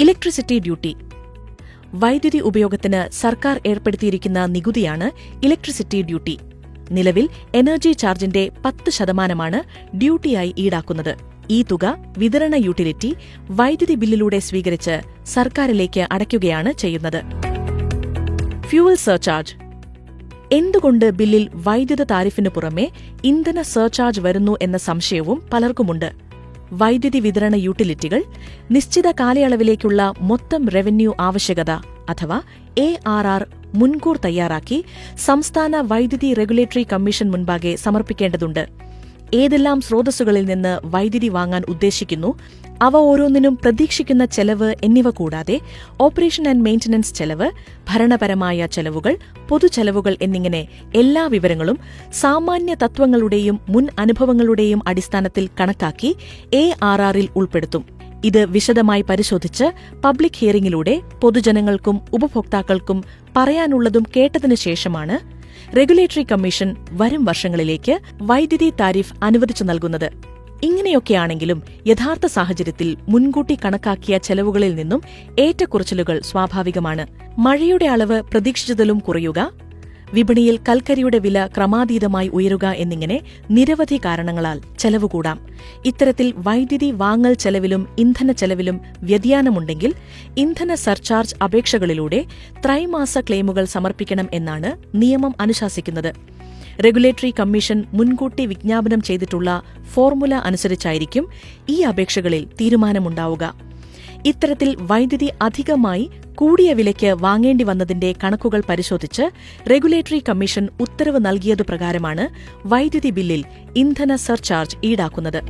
Electricity duty. വൈദ്യുതി ഉപയോഗത്തിന് സർക്കാർ ഏർപ്പെടുത്തിയിരിക്കുന്ന നികുതിയാണ് ഇലക്ട്രിസിറ്റി ഡ്യൂട്ടി. നിലവിൽ എനർജി ചാർജിന്റെ പത്ത് ശതമാനമാണ് ഡ്യൂട്ടിയായി ഈടാക്കുന്നത്. ഈ തുക വിതരണ യൂട്ടിലിറ്റി വൈദ്യുതി ബില്ലിലൂടെ സ്വീകരിച്ച് സർക്കാരിലേക്ക് അടയ്ക്കുകയാണ് ചെയ്യുന്നത്. Fuel surcharge. എന്തുകൊണ്ട് ബില്ലിൽ വൈദ്യുത താരിഫിനു പുറമെ ഇന്ധന സർചാർജ് വരുന്നു എന്ന സംശയവും പലർക്കുമുണ്ട്. വൈദ്യുതി വിതരണ യൂട്ടിലിറ്റികൾ നിശ്ചിത കാലയളവിലേക്കുള്ള മൊത്തം റവന്യൂ ആവശ്യകത അഥവാ എ ആർ ആർ മുൻകൂർ തയ്യാറാക്കി സംസ്ഥാന വൈദ്യുതി റെഗുലേറ്ററി കമ്മീഷൻ മുൻപാകെ സമർപ്പിക്കേണ്ടതുണ്ട്. ഏതെല്ലാം സ്രോതസ്സുകളിൽ നിന്ന് വൈദ്യുതി വാങ്ങാൻ ഉദ്ദേശിക്കുന്നു അവ ഓരോന്നിനും പ്രതീക്ഷിക്കുന്ന ചെലവ് എന്നിവ കൂടാതെ ഓപ്പറേഷൻ ആൻഡ് മെയിന്റനൻസ് ചെലവ് ഭരണപരമായ ചെലവുകൾ പൊതുചെലവുകൾ എന്നിങ്ങനെ എല്ലാ വിവരങ്ങളും സാമാന്യ തത്വങ്ങളുടെയും മുൻ അനുഭവങ്ങളുടെയും അടിസ്ഥാനത്തിൽ കണക്കാക്കി എ ആർ ആറിൽ ഉൾപ്പെടുത്തും. ഇത് വിശദമായി പരിശോധിച്ച് പബ്ലിക് ഹിയറിംഗിലൂടെ പൊതുജനങ്ങൾക്കും ഉപഭോക്താക്കൾക്കും പറയാനുള്ളതും കേട്ടതിനു ശേഷമാണ് റെഗുലേറ്ററി കമ്മീഷൻ വരും വർഷങ്ങളിലേക്ക് വൈദ്യുതി താരിഫ് അനുവദിച്ചു നൽകുന്നത്. ഇങ്ങനെയൊക്കെയാണെങ്കിലും യഥാർത്ഥ സാഹചര്യത്തിൽ മുൻകൂട്ടി കണക്കാക്കിയ ചെലവുകളിൽ നിന്നും ഏറ്റക്കുറച്ചിലുകൾ സ്വാഭാവികമാണ്. മഴയുടെ അളവ് പ്രതീക്ഷിച്ചതിലും കുറയുക വിപണിയിൽ കൽക്കരിയുടെ വില ക്രമാതീതമായി ഉയരുക എന്നിങ്ങനെ നിരവധി കാരണങ്ങളാൽ ചെലവ് കൂടാം ഇത്തരത്തിൽ വൈദ്യുതി വാങ്ങൽ ചെലവിലും ഇന്ധന ചെലവിലും വ്യതിയാനമുണ്ടെങ്കിൽ ഇന്ധന സർചാർജ് അപേക്ഷകളിലൂടെ ത്രൈമാസ ക്ലെയിമുകൾ സമർപ്പിക്കണം എന്നാണ് നിയമം അനുശാസിക്കുന്നത്. റെഗുലേറ്ററി കമ്മീഷൻ മുൻകൂട്ടി വിജ്ഞാപനം ചെയ്തിട്ടുള്ള ഫോർമുല അനുസരിച്ചായിരിക്കും ഈ അപേക്ഷകളിൽ തീരുമാനമുണ്ടാവുക. ഇത്തരത്തിൽ വൈദ്യുതി അധികമായി കൂടിയ വിലയ്ക്ക് വാങ്ങേണ്ടി വന്നതിന്റെ കണക്കുകൾ പരിശോധിച്ച് റെഗുലേറ്ററി കമ്മീഷൻ ഉത്തരവ് നൽകിയതു പ്രകാരമാണ് വൈദ്യുതി ബില്ലിൽ ഇന്ധന സർചാർജ് ഈടാക്കുന്നത്.